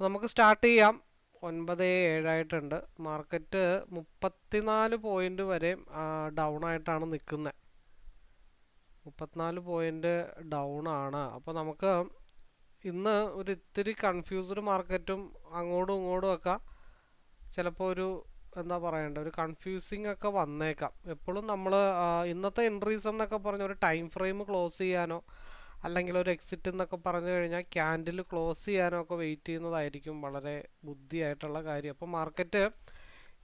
അപ്പോൾ നമുക്ക് സ്റ്റാർട്ട് ചെയ്യാം. ഒൻപത് ഏഴായിട്ടുണ്ട്. മാർക്കറ്റ് മുപ്പത്തിനാല് പോയിന്റ് വരെ ഡൗൺ ആയിട്ടാണ് നിൽക്കുന്നത് മുപ്പത്തിനാല് പോയിന്റ് ഡൗൺ ആണ് അപ്പോൾ നമുക്ക് ഇന്ന് ഒരു ഇത്തിരി കൺഫ്യൂസ്ഡ് മാർക്കറ്റും അങ്ങോട്ടും ഇങ്ങോട്ടും ഒക്കെ ചിലപ്പോൾ ഒരു എന്താ പറയണ്ട ഒരു കൺഫ്യൂസിങ് ഒക്കെ വന്നേക്കാം. എപ്പോഴും നമ്മൾ ഇന്നത്തെ എൻട്രീസ് എന്നൊക്കെ പറഞ്ഞ ഒരു ടൈം ഫ്രെയിം ക്ലോസ് ചെയ്യാനോ അല്ലെങ്കിൽ ഒരു എക്സിറ്റ് എന്നൊക്കെ പറഞ്ഞു കഴിഞ്ഞാൽ ക്യാൻഡിൽ ക്ലോസ് ചെയ്യാനോ ഒക്കെ വെയിറ്റ് ചെയ്യുന്നതായിരിക്കും വളരെ ബുദ്ധിയായിട്ടുള്ള കാര്യം. അപ്പോൾ മാർക്കറ്റ്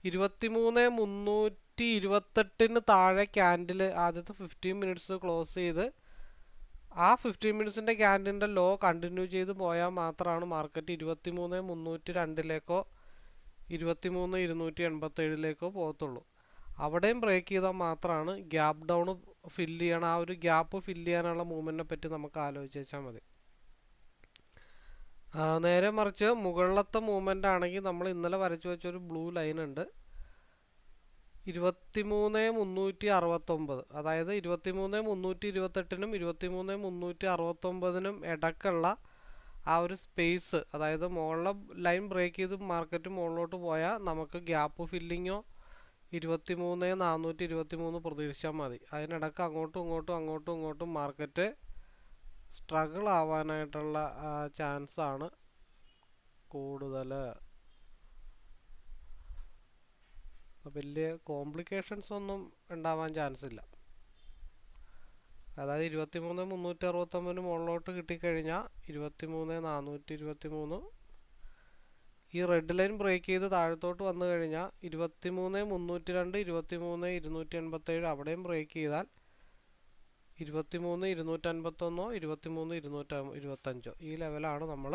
ഇരുപത്തിമൂന്ന് മുന്നൂറ്റി ഇരുപത്തെട്ടിന് താഴെ ക്യാൻഡിൽ ആദ്യത്തെ ഫിഫ്റ്റീൻ മിനിറ്റ്സ് ക്ലോസ് ചെയ്ത് ആ ഫിഫ്റ്റീൻ മിനിറ്റ്സിന്റെ ക്യാൻഡിന്റെ ലോ കണ്ടിന്യൂ ചെയ്ത് പോയാൽ മാത്രമാണ് മാർക്കറ്റ് ഇരുപത്തിമൂന്ന് മുന്നൂറ്റി രണ്ടിലേക്കോ ഇരുപത്തിമൂന്ന് ഇരുന്നൂറ്റി എൺപത്തേഴിലേക്കോ പോകത്തുള്ളൂ. അവിടെയും ബ്രേക്ക് ചെയ്താൽ മാത്രമാണ് ഗ്യാപ് ഡൗൺ ഫില്ല് ചെയ്യണം. ആ ഒരു ഗ്യാപ്പ് ഫില്ല് ചെയ്യാനുള്ള മൂവ്മെന്റിനെ പറ്റി നമുക്ക് ആലോചിച്ച് വെച്ചാൽ മതി. നേരെ മറിച്ച് മുകളിലത്തെ മൂവ്മെന്റ് ആണെങ്കിൽ നമ്മൾ ഇന്നലെ വരച്ചു വെച്ചൊരു ബ്ലൂ ലൈൻ ഉണ്ട്. ഇരുപത്തിമൂന്ന് മുന്നൂറ്റി അറുപത്തൊമ്പത്. അതായത് ഇരുപത്തിമൂന്ന് മുന്നൂറ്റി ഇരുപത്തെട്ടിനും ഇരുപത്തിമൂന്ന് മുന്നൂറ്റി അറുപത്തൊമ്പതിനും ഇടക്കുള്ള ആ ഒരു സ്പേസ് അതായത് മുകളിലെ ലൈൻ ബ്രേക്ക് ചെയ്ത് മാർക്കറ്റ് മുകളിലോട്ട് പോയാൽ നമുക്ക് ഗ്യാപ്പ് ഫില്ലിങ്ങോ ഇരുപത്തി മൂന്ന് നാനൂറ്റി ഇരുപത്തി മൂന്ന് പ്രതീക്ഷിച്ചാൽ മതി. അതിനിടക്ക് അങ്ങോട്ടും ഇങ്ങോട്ടും അങ്ങോട്ടും ഇങ്ങോട്ടും മാർക്കറ്റ് സ്ട്രഗിൾ ആവാനായിട്ടുള്ള ചാൻസ് ആണ് കൂടുതൽ വലിയ കോംപ്ലിക്കേഷൻസ് ഒന്നും ഉണ്ടാവാൻ ചാൻസ് ഇല്ല. അതായത് ഇരുപത്തി മൂന്ന് മുന്നൂറ്റി അറുപത്തൊമ്പതിന് മുകളിലോട്ട് കിട്ടിക്കഴിഞ്ഞാൽ ഇരുപത്തി മൂന്ന് നാനൂറ്റി ഇരുപത്തി മൂന്ന് ഈ റെഡ് ലൈൻ ബ്രേക്ക് ചെയ്ത് താഴത്തോട്ട് വന്നു കഴിഞ്ഞാൽ ഇരുപത്തി മൂന്ന് മുന്നൂറ്റി രണ്ട് ഇരുപത്തി മൂന്ന് ഇരുന്നൂറ്റി എൺപത്തേഴ് അവിടെയും ബ്രേക്ക് ചെയ്താൽ ഇരുപത്തി മൂന്ന് ഇരുന്നൂറ്റൻപത്തൊന്നോ ഇരുപത്തി മൂന്ന് ഇരുന്നൂറ്റ ഇരുപത്തഞ്ചോ. ഈ ലെവലാണ് നമ്മൾ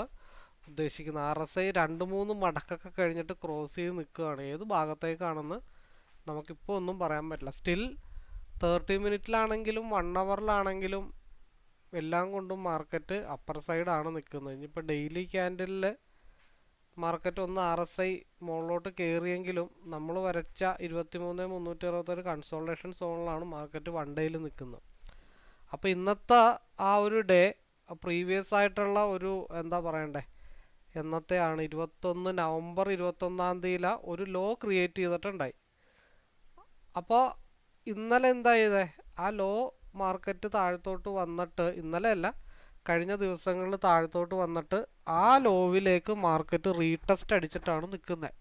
ഉദ്ദേശിക്കുന്നത്. ആർ എസ് ഐ രണ്ട് മൂന്ന് മടക്കൊക്കെ കഴിഞ്ഞിട്ട് ക്രോസ് ചെയ്ത് നിൽക്കുകയാണ്. ഏത് ഭാഗത്തേക്കാണെന്ന് നമുക്കിപ്പോൾ ഒന്നും പറയാൻ പറ്റില്ല. സ്റ്റിൽ തേർട്ടി മിനിറ്റിലാണെങ്കിലും വൺ അവറിലാണെങ്കിലും എല്ലാം കൊണ്ടും മാർക്കറ്റ് അപ്പർ സൈഡാണ് നിൽക്കുന്നത്. ഇനിയിപ്പോൾ ഡെയിലി ക്യാൻഡലിൽ മാർക്കറ്റ് ഒന്ന് ആർ എസ് ഐ മുകളിലോട്ട് കയറിയെങ്കിലും നമ്മൾ വരച്ച ഇരുപത്തി മൂന്ന് മുന്നൂറ്റി അറുപത്തൊരു കൺസോൾട്ടേഷൻ സോണിലാണ് മാർക്കറ്റ് വൺ ഡേയിൽ നിൽക്കുന്നത്. അപ്പോൾ ഇന്നത്തെ ആ ഒരു ഡേ പ്രീവിയസ് ആയിട്ടുള്ള ഒരു എന്താ പറയണ്ടേ എന്നത്തെയാണ് ഇരുപത്തൊന്ന് നവംബർ ഇരുപത്തൊന്നാം തീയതി ഒരു ലോ ക്രിയേറ്റ് ചെയ്തിട്ടുണ്ടായി. അപ്പോൾ ഇന്നലെ എന്താ ചെയ്തേ ആ ലോ മാർക്കറ്റ് താഴത്തോട്ട് വന്നിട്ട് ഇന്നലെ അല്ല കഴിഞ്ഞ ദിവസങ്ങളിൽ താഴത്തോട്ട് വന്നിട്ട് ആ ലോവിലേക്ക് മാർക്കറ്റ് റീടെസ്റ്റ് അടിച്ചിട്ടാണ് നിൽക്കുന്നത്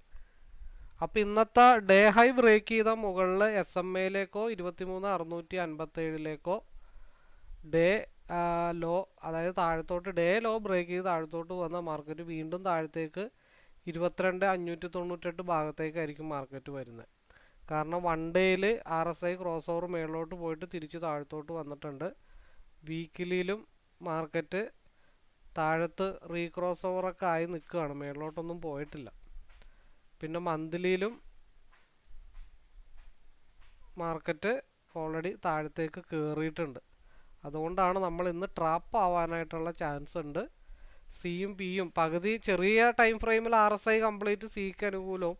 അപ്പോൾ ഇന്നത്തെ ഡേ ഹൈ ബ്രേക്ക് ചെയ്ത മുകളിൽ എസ് എം എയിലേക്കോ ഇരുപത്തിമൂന്ന് അറുന്നൂറ്റി അൻപത്തേഴിലേക്കോ ഡേ ലോ അതായത് താഴത്തോട്ട് ഡേ ലോ ബ്രേക്ക് ചെയ്ത് താഴത്തോട്ട് വന്ന മാർക്കറ്റ് വീണ്ടും താഴത്തേക്ക് ഇരുപത്തിരണ്ട് അഞ്ഞൂറ്റി തൊണ്ണൂറ്റെട്ട് ഭാഗത്തേക്കായിരിക്കും മാർക്കറ്റ് വരുന്നത് കാരണം വൺ ഡേയിൽ R S I cross over മേളിലോട്ട് പോയിട്ട് തിരിച്ച് താഴത്തോട്ട് വന്നിട്ടുണ്ട്. വീക്കിലിയിലും മാർക്കറ്റ് താഴത്ത് റീക്രോസ് ഓവറൊക്കെ ആയി നിൽക്കുകയാണ്. മേളിലോട്ടൊന്നും പോയിട്ടില്ല. പിന്നെ മന്ത്ലിയിലും മാർക്കറ്റ് ഓൾറെഡി താഴത്തേക്ക് കയറിയിട്ടുണ്ട് അതുകൊണ്ടാണ് നമ്മൾ ഇന്ന് ട്രാപ്പ് ആവാനായിട്ടുള്ള ചാൻസ് ഉണ്ട്. സിയും പിയും പകുതി ചെറിയ ടൈം ഫ്രെയിമിൽ ആർ എസ് ഐ കംപ്ലീറ്റ് സിക്ക് അനുകൂലവും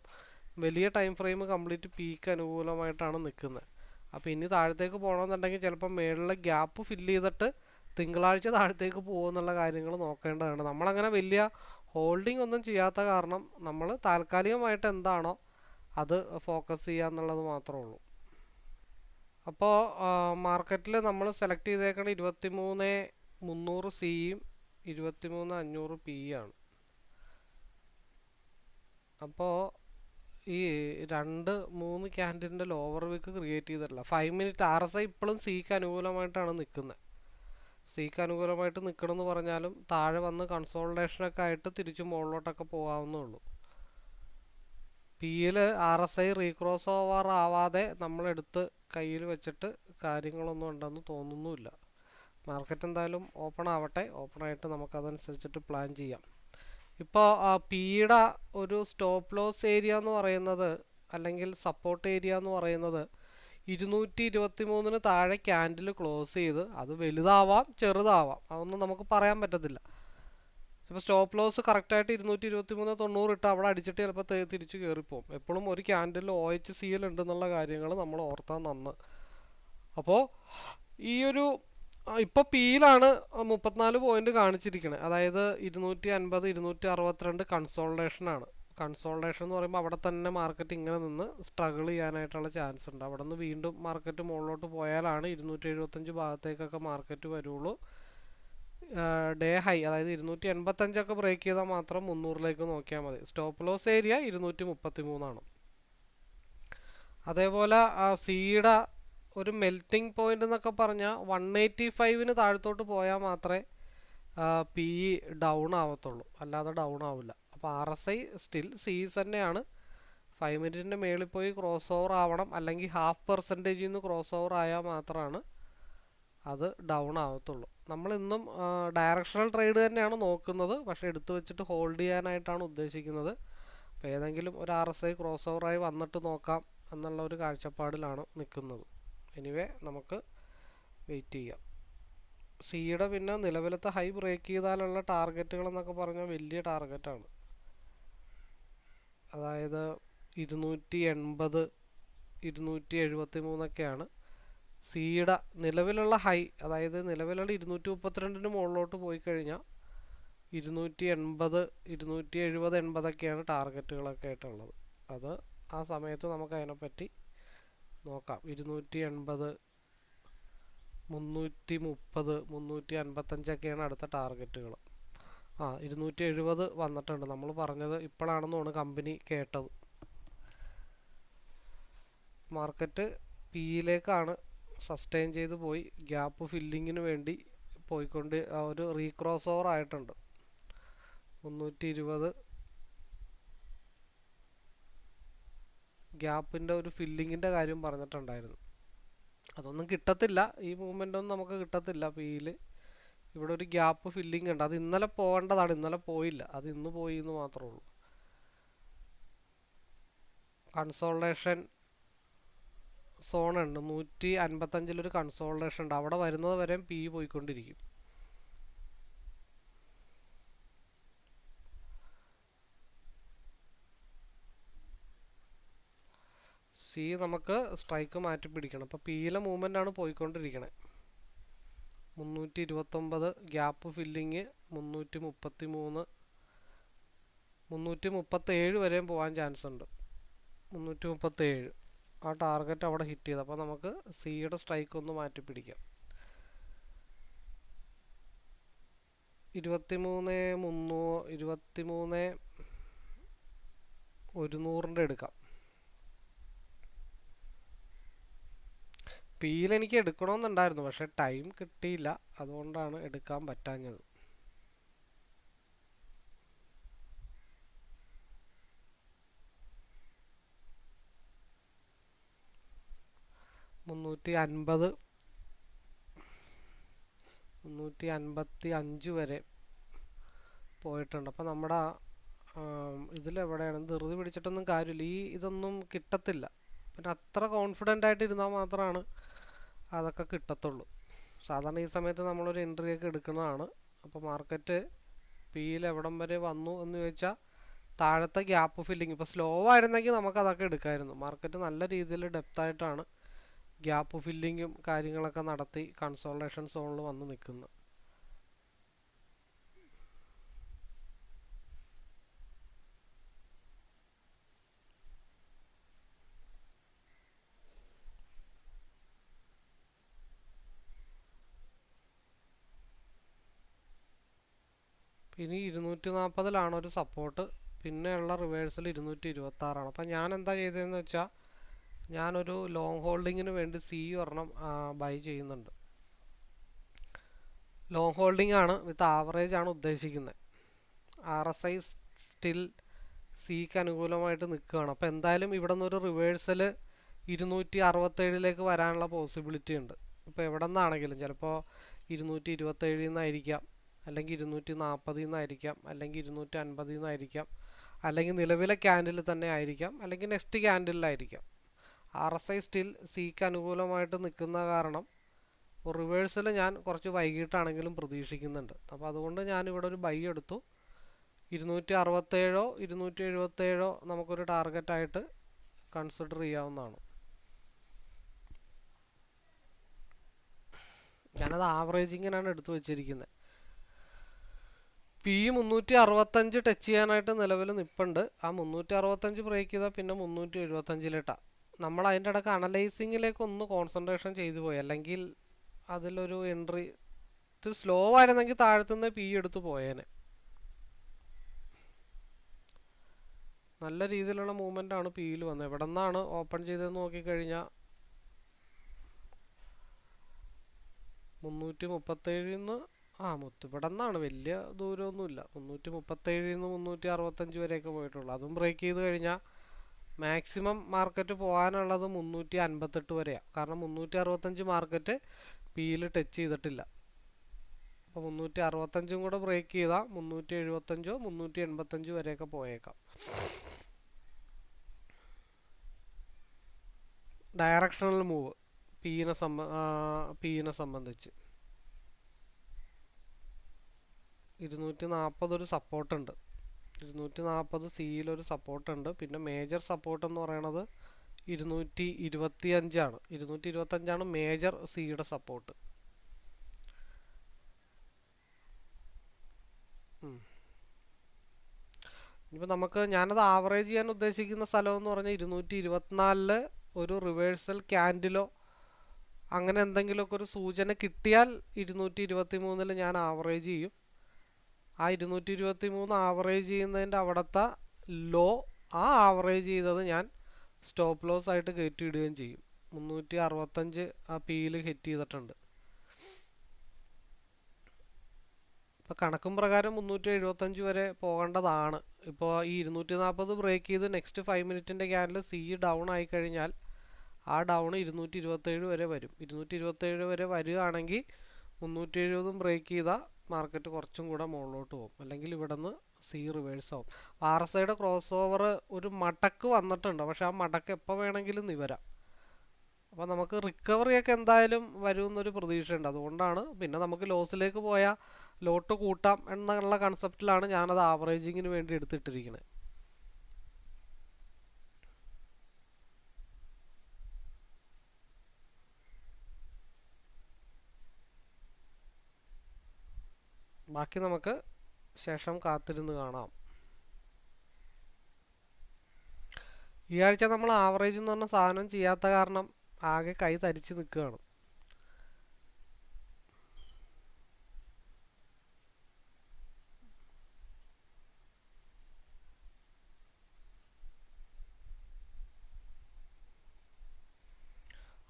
വലിയ ടൈം ഫ്രെയിം കംപ്ലീറ്റ് പിക്ക് അനുകൂലമായിട്ടാണ് നിൽക്കുന്നത്. അപ്പോൾ ഇനി താഴത്തേക്ക് പോകണമെന്നുണ്ടെങ്കിൽ ചിലപ്പോൾ മേളിലെ ഗ്യാപ്പ് ഫില്ല് ചെയ്തിട്ട് തിങ്കളാഴ്ച താഴത്തേക്ക് പോകുമെന്നുള്ള കാര്യങ്ങൾ നോക്കേണ്ടതാണ് നമ്മളങ്ങനെ വലിയ ഹോൾഡിംഗ് ഒന്നും ചെയ്യാത്ത കാരണം നമ്മൾ താൽക്കാലികമായിട്ട് എന്താണോ അത് ഫോക്കസ് ചെയ്യുക എന്നുള്ളത് മാത്രമേ ഉള്ളൂ. അപ്പോൾ മാർക്കറ്റിൽ നമ്മൾ സെലക്ട് ചെയ്തേക്കണ ഇരുപത്തി മൂന്ന് മുന്നൂറ് സിയും ഇരുപത്തി മൂന്ന് അഞ്ഞൂറ് പി ആണ്. അപ്പോൾ ഈ രണ്ട് മൂന്ന് ക്യാൻഡിന്റെ ലോവർ വിക്ക് ക്രിയേറ്റ് ചെയ്തിട്ടില്ല. Five minute R S I ഇപ്പോഴും സിക്ക് അനുകൂലമായിട്ടാണ് നിൽക്കുന്നത്. സിക്ക് അനുകൂലമായിട്ട് നിൽക്കണമെന്ന് പറഞ്ഞാലും താഴെ വന്ന് കൺസോൾട്ടേഷനൊക്കെ ആയിട്ട് തിരിച്ച് മുകളിലോട്ടൊക്കെ പോകാവുന്നേ ഉള്ളൂ. പിയിൽ R S I recross over ആവാതെ നമ്മളെടുത്ത് കയ്യിൽ വെച്ചിട്ട് കാര്യങ്ങളൊന്നും ഉണ്ടെന്ന് തോന്നുന്നുമില്ല. മാർക്കറ്റ് എന്തായാലും ഓപ്പൺ ആവട്ടെ. ഓപ്പൺ ആയിട്ട് നമുക്കതനുസരിച്ചിട്ട് പ്ലാൻ ചെയ്യാം. ഇപ്പോൾ പിയുടെ ഒരു സ്റ്റോപ്പ് ലോസ് ഏരിയ എന്ന് പറയുന്നത് അല്ലെങ്കിൽ സപ്പോർട്ട് ഏരിയ എന്ന് പറയുന്നത് ഇരുന്നൂറ്റി ഇരുപത്തി മൂന്നിന് താഴെ ക്യാൻഡിൽ ക്ലോസ് ചെയ്ത് അത് വലുതാവാം ചെറുതാവാം. അതൊന്നും നമുക്ക് പറയാൻ പറ്റത്തില്ല. ഇപ്പോൾ സ്റ്റോപ്പ് ലോസ് കറക്റ്റായിട്ട് ഇരുന്നൂറ്റി ഇരുപത്തി മൂന്ന് തൊണ്ണൂറ് ഇട്ട് അവിടെ അടിച്ചിട്ട് ചിലപ്പോൾ തിരിച്ച് കയറിപ്പോവും എപ്പോഴും ഒരു candle O H C L ഉണ്ടെന്നുള്ള കാര്യങ്ങൾ നമ്മൾ ഓർത്താൽ നന്ന്. അപ്പോൾ ഈ ഒരു ഇപ്പോൾ പിയിലാണ് മുപ്പത്തിനാല് പോയിന്റ് കാണിച്ചിരിക്കുന്നത് അതായത് ഇരുന്നൂറ്റി അൻപത് ഇരുന്നൂറ്റി അറുപത്തിരണ്ട് കൺസോൾട്ടേഷനാണ് കൺസോൾട്ടേഷൻ എന്ന് പറയുമ്പോൾ അവിടെ തന്നെ മാർക്കറ്റ് ഇങ്ങനെ നിന്ന് സ്ട്രഗിൾ ചെയ്യാനായിട്ടുള്ള ചാൻസ് ഉണ്ട്. അവിടെ നിന്ന് വീണ്ടും മാർക്കറ്റ് മുകളിലോട്ട് പോയാലാണ് ഇരുന്നൂറ്റി എഴുപത്തഞ്ച് ഭാഗത്തേക്കൊക്കെ മാർക്കറ്റ് വരുള്ളൂ. ഡേ ഹൈ അതായത് ഇരുന്നൂറ്റി എൺപത്തഞ്ചൊക്കെ ബ്രേക്ക് ചെയ്താൽ മാത്രം മുന്നൂറിലേക്ക് നോക്കിയാൽ മതി. സ്റ്റോപ്പ് ലോസ് ഏരിയ ഇരുന്നൂറ്റി മുപ്പത്തി മൂന്നാണ് അതേപോലെ സീഡ ഒരു മെൽറ്റിംഗ് പോയിന്റ് എന്നൊക്കെ പറഞ്ഞാൽ വൺ എയ്റ്റി ഫൈവിന് താഴത്തോട്ട് പോയാൽ മാത്രമേ പി ഇ ഡൗൺ ആവത്തുള്ളൂ. അല്ലാതെ ഡൗൺ ആവില്ല. അപ്പോൾ ആർ എസ് ഐ സ്റ്റിൽ സീസ് തന്നെയാണ് ഫൈവ് മിനിറ്റിന്റെ മേളിൽ പോയി ക്രോസ് ഓവർ ആവണം. അല്ലെങ്കിൽ ഹാഫ് പെർസെന്റേജിൽ നിന്ന് ക്രോസ് ഓവർ ആയാൽ മാത്രമാണ് അത് ഡൗൺ ആവത്തുള്ളൂ. നമ്മൾ ഇന്നും ഡയറക്ഷണൽ ട്രേഡ് തന്നെയാണ് നോക്കുന്നത്. പക്ഷേ എടുത്തു വെച്ചിട്ട് ഹോൾഡ് ചെയ്യാനായിട്ടാണ് ഉദ്ദേശിക്കുന്നത്. അപ്പോൾ ഏതെങ്കിലും ഒരു ആർ എസ് ഐ ക്രോസ് ഓവറായി വന്നിട്ട് നോക്കാം എന്നുള്ള ഒരു കാഴ്ചപ്പാടിലാണ് നിൽക്കുന്നത്. എനിവേ നമുക്ക് വെയിറ്റ് ചെയ്യാം. സിയുടെ പിന്നെ നിലവിലത്തെ ഹൈ ബ്രേക്ക് ചെയ്താലുള്ള ടാർഗറ്റുകൾ എന്നൊക്കെ പറഞ്ഞാൽ വലിയ ടാർഗറ്റാണ്. അതായത് ഇരുന്നൂറ്റി എൺപത് ഇരുന്നൂറ്റി എഴുപത്തി മൂന്നൊക്കെയാണ് സിയുടെ നിലവിലുള്ള ഹൈ അതായത് നിലവിലുള്ള ഇരുന്നൂറ്റി മുപ്പത്തിരണ്ടിന് മുകളിലോട്ട് പോയി കഴിഞ്ഞാൽ ഇരുന്നൂറ്റി എൺപത് ഇരുന്നൂറ്റി എഴുപത് എൺപതൊക്കെയാണ് ടാർഗറ്റുകളൊക്കെ ആയിട്ടുള്ളത്. അത് ആ സമയത്ത് നമുക്ക് അതിനെപ്പറ്റി നോക്കാം. ഇരുന്നൂറ്റി എൺപത് മുന്നൂറ്റി മുപ്പത് മുന്നൂറ്റി അൻപത്തഞ്ചൊക്കെയാണ് അടുത്ത ടാർഗറ്റുകൾ. ആ ഇരുന്നൂറ്റി എഴുപത് വന്നിട്ടുണ്ട്. നമ്മൾ പറഞ്ഞത് ഇപ്പോഴാണെന്നാണ് കമ്പനി കേട്ടത്. മാർക്കറ്റ് പിയിലേക്കാണ് സസ്റ്റെയിൻ ചെയ്ത് പോയി. ഗ്യാപ്പ് ഫില്ലിങ്ങിന് വേണ്ടി പോയിക്കൊണ്ട് ഒരു റീക്രോസ് ഓവർ ആയിട്ടുണ്ട്. മുന്നൂറ്റി ഇരുപത് ഗ്യാപ്പിന്റെ ഒരു ഫില്ലിങ്ങിന്റെ കാര്യം പറഞ്ഞിട്ടുണ്ടായിരുന്നു. അതൊന്നും കിട്ടത്തില്ല. ഈ മൂവ്മെന്റ് ഒന്നും നമുക്ക് കിട്ടത്തില്ല പിയിൽ ഇവിടെ ഒരു ഗ്യാപ്പ് ഫില്ലിംഗ് ഉണ്ട്. അത് ഇന്നലെ പോകേണ്ടതാണ്. ഇന്നലെ പോയില്ല. അത് ഇന്ന് പോയി എന്ന് മാത്രമേ ഉള്ളൂ. കൺസോൾട്ടേഷൻ സോൺ ഉണ്ട്. നൂറ്റി അൻപത്തഞ്ചിലൊരു കൺസോൾട്ടേഷൻ ഉണ്ട്. അവിടെ വരുന്നത് വരെ പി പോയിക്കൊണ്ടിരിക്കും. സി നമുക്ക് സ്ട്രൈക്ക് മാറ്റി പിടിക്കണം അപ്പോൾ പിയിലെ മൂവ്മെന്റ് ആണ് പോയിക്കൊണ്ടിരിക്കണേ. മുന്നൂറ്റി ഇരുപത്തൊമ്പത് ഗ്യാപ്പ് ഫില്ലിങ് മുന്നൂറ്റി മുപ്പത്തി മൂന്ന് മുന്നൂറ്റി മുപ്പത്തേഴ് വരെയും പോകാൻ ചാൻസ് ഉണ്ട്. മുന്നൂറ്റി മുപ്പത്തേഴ് ആ ടാർഗറ്റ് അവിടെ ഹിറ്റ് ചെയ്ത്. അപ്പോൾ നമുക്ക് സിയുടെ സ്ട്രൈക്ക് ഒന്ന് മാറ്റി പിടിക്കാം ഇരുപത്തി മൂന്ന് മുന്നൂ ഇരുപത്തി മൂന്ന് ഒരുന്നൂറിന്റെ എടുക്കാം. പിയിൽ എനിക്ക് എടുക്കണമെന്നുണ്ടായിരുന്നു പക്ഷെ ടൈം കിട്ടിയില്ല. അതുകൊണ്ടാണ് എടുക്കാൻ പറ്റാഞ്ഞത്. മുന്നൂറ്റി അൻപത് മുന്നൂറ്റി അൻപത്തി അഞ്ച് വരെ പോയിട്ടുണ്ട്. അപ്പം നമ്മുടെ ഇതിലെവിടെയാണ് ധൃതി പിടിച്ചിട്ടൊന്നും കാര്യമില്ല. ഈ ഇതൊന്നും കിട്ടത്തില്ല. പിന്നെ അത്ര കോൺഫിഡന്റ് ആയിട്ട് ഇരുന്നാൽ മാത്രമാണ് അതൊക്കെ കിട്ടത്തുള്ളൂ. സാധാരണ ഈ സമയത്ത് നമ്മളൊരു എൻട്രി ഒക്കെ എടുക്കുന്നതാണ്. അപ്പോൾ മാർക്കറ്റ് പിയിൽ എവിടം വരെ വന്നു എന്ന് ചോദിച്ചാൽ താഴത്തെ ഗ്യാപ്പ് ഫില്ലിങ് ഇപ്പോൾ സ്ലോ ആയിരുന്നെങ്കിൽ നമുക്ക് അതൊക്കെ എടുക്കാമായിരുന്നു മാർക്കറ്റ് നല്ല രീതിയിൽ ഡെപ്തായിട്ടാണ് ഗ്യാപ്പ് ഫില്ലിങ്ങും കാര്യങ്ങളൊക്കെ നടത്തി കൺസോൾട്ടേഷൻ സോണിൽ വന്ന് നിൽക്കുന്നു ഇനി ഇരുന്നൂറ്റി നാൽപ്പതിലാണ് ഒരു സപ്പോർട്ട് പിന്നെയുള്ള റിവേഴ്സൽ ഇരുന്നൂറ്റി ഇരുപത്തി ആറാണ് അപ്പം ഞാൻ എന്താ ചെയ്തതെന്ന് വെച്ചാൽ ഞാനൊരു ലോങ് ഹോൾഡിങ്ങിന് വേണ്ടി സി ഒരെണ്ണം ബൈ ചെയ്യുന്നുണ്ട്. ലോങ് ഹോൾഡിംഗ് ആണ് വിത്ത് ആവറേജ് ആണ് ഉദ്ദേശിക്കുന്നത് ആർ എസ് ഐ സ്റ്റിൽ സിക്ക് അനുകൂലമായിട്ട് നിൽക്കുകയാണ് അപ്പോൾ എന്തായാലും ഇവിടെ നിന്നൊരു റിവേഴ്സൽ ഇരുന്നൂറ്റി അറുപത്തേഴിലേക്ക് വരാനുള്ള പോസിബിലിറ്റി ഉണ്ട്. ഇപ്പോൾ എവിടെ നിന്നാണെങ്കിലും ചിലപ്പോൾ ഇരുന്നൂറ്റി ഇരുപത്തേഴിൽ നിന്നായിരിക്കാം അല്ലെങ്കിൽ ഇരുന്നൂറ്റി നാൽപ്പതിൽ നിന്നായിരിക്കാം അല്ലെങ്കിൽ ഇരുന്നൂറ്റി അൻപതിൽ നിന്നായിരിക്കാം അല്ലെങ്കിൽ നിലവിലെ ക്യാൻഡിൽ തന്നെ ആയിരിക്കാം അല്ലെങ്കിൽ നെക്സ്റ്റ് ക്യാൻഡിലായിരിക്കാം ആർ എസ് ഐ സ്റ്റിൽ സിക്ക് അനുകൂലമായിട്ട് നിൽക്കുന്ന കാരണം റിവേഴ്സിൽ ഞാൻ കുറച്ച് വൈകിട്ടാണെങ്കിലും പ്രതീക്ഷിക്കുന്നുണ്ട്. അപ്പോൾ അതുകൊണ്ട് ഞാനിവിടെ ഒരു ബൈ എടുത്തു. ഇരുന്നൂറ്റി അറുപത്തേഴോ ഇരുന്നൂറ്റി എഴുപത്തേഴോ നമുക്കൊരു ടാർഗറ്റായിട്ട് കൺസിഡർ ചെയ്യാവുന്നതാണ്. ഞാനത് ആവറേജിങ്ങിനാണ് എടുത്തു വച്ചിരിക്കുന്നത് പി മുന്നൂറ്റി അറുപത്തഞ്ച് ടച്ച് ചെയ്യാനായിട്ട് നിലവിൽ നിൽപ്പുണ്ട് ആ മുന്നൂറ്റി അറുപത്തഞ്ച് ബ്രേക്ക് ചെയ്താൽ പിന്നെ മുന്നൂറ്റി എഴുപത്തഞ്ചിലിട്ടാണ് നമ്മൾ അതിന്റെ ഇടയ്ക്ക് അനലൈസിങ്ങിലേക്ക് ഒന്ന് കോൺസെൻട്രേഷൻ ചെയ്തു പോയി. അല്ലെങ്കിൽ അതിലൊരു എൻട്രി ഇത് സ്ലോ ആയിരുന്നെങ്കിൽ താഴത്തുനിന്ന് പി എടുത്ത് പോയേനെ. നല്ല രീതിയിലുള്ള മൂവ്മെന്റ് ആണ് പിയിൽ വന്നത്. എവിടെ നിന്നാണ് ഓപ്പൺ ചെയ്തതെന്ന് നോക്കിക്കഴിഞ്ഞാൽ മുന്നൂറ്റി മുപ്പത്തേഴിൽ നിന്ന് ആ മുത്തുപടന്നാണ്. വലിയ ദൂരമൊന്നുമില്ല. മുന്നൂറ്റി മുപ്പത്തേഴിൽ നിന്ന് മുന്നൂറ്റി അറുപത്തഞ്ച് വരെയൊക്കെ പോയിട്ടുള്ളൂ. അതും ബ്രേക്ക് ചെയ്ത് കഴിഞ്ഞാൽ മാക്സിമം മാർക്കറ്റ് പോകാനുള്ളത് മുന്നൂറ്റി അൻപത്തെട്ട് വരെയാണ് കാരണം മുന്നൂറ്റി അറുപത്തഞ്ച് മാർക്കറ്റ് പിയിൽ ടച്ച് ചെയ്തിട്ടില്ല. അപ്പോൾ മുന്നൂറ്റി അറുപത്തഞ്ചും കൂടെ ബ്രേക്ക് ചെയ്താൽ മുന്നൂറ്റി എഴുപത്തഞ്ചോ മുന്നൂറ്റി എൺപത്തഞ്ചോ വരെയൊക്കെ പോയേക്കാം. ഡയറക്ഷണൽ മൂവ് പീനെ സംബ പീനെ സംബന്ധിച്ച്. ഇരുന്നൂറ്റി നാൽപ്പത് ഒരു സപ്പോർട്ടുണ്ട് ഇരുന്നൂറ്റി നാൽപ്പത് സിയിലൊരു സപ്പോർട്ടുണ്ട്. പിന്നെ മേജർ സപ്പോർട്ട് എന്ന് പറയണത് ഇരുന്നൂറ്റി ഇരുപത്തി അഞ്ചാണ് ഇരുന്നൂറ്റി ഇരുപത്തഞ്ചാണ് മേജർ സിയുടെ സപ്പോർട്ട് ഇനിയിപ്പോൾ നമുക്ക് ഞാനത് ആവറേജ് ചെയ്യാൻ ഉദ്ദേശിക്കുന്ന സ്ഥലം എന്ന് പറഞ്ഞാൽ ഇരുന്നൂറ്റി ഇരുപത്തിനാലിൽ ഒരു റിവേഴ്സൽ ക്യാൻഡിലോ അങ്ങനെ എന്തെങ്കിലുമൊക്കെ ഒരു സൂചന കിട്ടിയാൽ ഇരുന്നൂറ്റി ഇരുപത്തി മൂന്നിൽ ഞാൻ ആവറേജ് ചെയ്യും. ആ ഇരുന്നൂറ്റി ഇരുപത്തി മൂന്ന് ആവറേജ് ചെയ്യുന്നതിന്റെ അവിടുത്തെ ലോ ആ ആവറേജ് ചെയ്തത് ഞാൻ സ്റ്റോപ്പ് ലോസ് ആയിട്ട് കയറ്റിയിടുകയും ചെയ്യും. മുന്നൂറ്റി അറുപത്തഞ്ച് ആ പിയിൽ ഹിറ്റ് ചെയ്തിട്ടുണ്ട്. ഇപ്പോൾ കണക്കും പ്രകാരം മുന്നൂറ്റി എഴുപത്തഞ്ച് വരെ പോകേണ്ടതാണ്. ഇപ്പോൾ ഈ ഇരുന്നൂറ്റി നാൽപ്പത് ബ്രേക്ക് ചെയ്ത് നെക്സ്റ്റ് ഫൈവ് മിനിറ്റിന്റെ ക്യാനിൽ സി ഡൗൺ ആയി കഴിഞ്ഞാൽ ആ ഡൗൺ ഇരുന്നൂറ്റി ഇരുപത്തേഴ് വരെ വരും. ഇരുന്നൂറ്റി ഇരുപത്തേഴ് വരെ വരികയാണെങ്കിൽ മുന്നൂറ്റി എഴുപതും ബ്രേക്ക് ചെയ്താൽ മാർക്കറ്റ് കുറച്ചും കൂടെ മുകളിലോട്ട് പോകും. അല്ലെങ്കിൽ ഇവിടെ നിന്ന് സി റിവേഴ്സ് ആവും. ആർ എസ് ഐയുടെ ക്രോസ് ഓവർ ഒരു മടക്ക് വന്നിട്ടുണ്ട്. പക്ഷെ ആ മടക്ക് എപ്പോൾ വേണമെങ്കിലും നിവരാം. അപ്പോൾ നമുക്ക് റിക്കവറിയൊക്കെ എന്തായാലും വരുമെന്നൊരു പ്രതീക്ഷയുണ്ട്. അതുകൊണ്ടാണ് പിന്നെ നമുക്ക് ലോസിലേക്ക് പോയാൽ ലോട്ട് കൂട്ടാം എന്നുള്ള കൺസെപ്റ്റിലാണ് ഞാനത് ആവറേജിങ്ങിന് വേണ്ടി എടുത്തിട്ടിരിക്കുന്നത് ബാക്കി നമുക്ക് ശേഷം കാത്തിരുന്ന് കാണാം. ഈ ആഴ്ച നമ്മൾ ആവറേജ് എന്ന് പറഞ്ഞ സാധനം ചെയ്യാത്ത കാരണം ആകെ കൈ തരിച്ച് നിൽക്കുകയാണ്.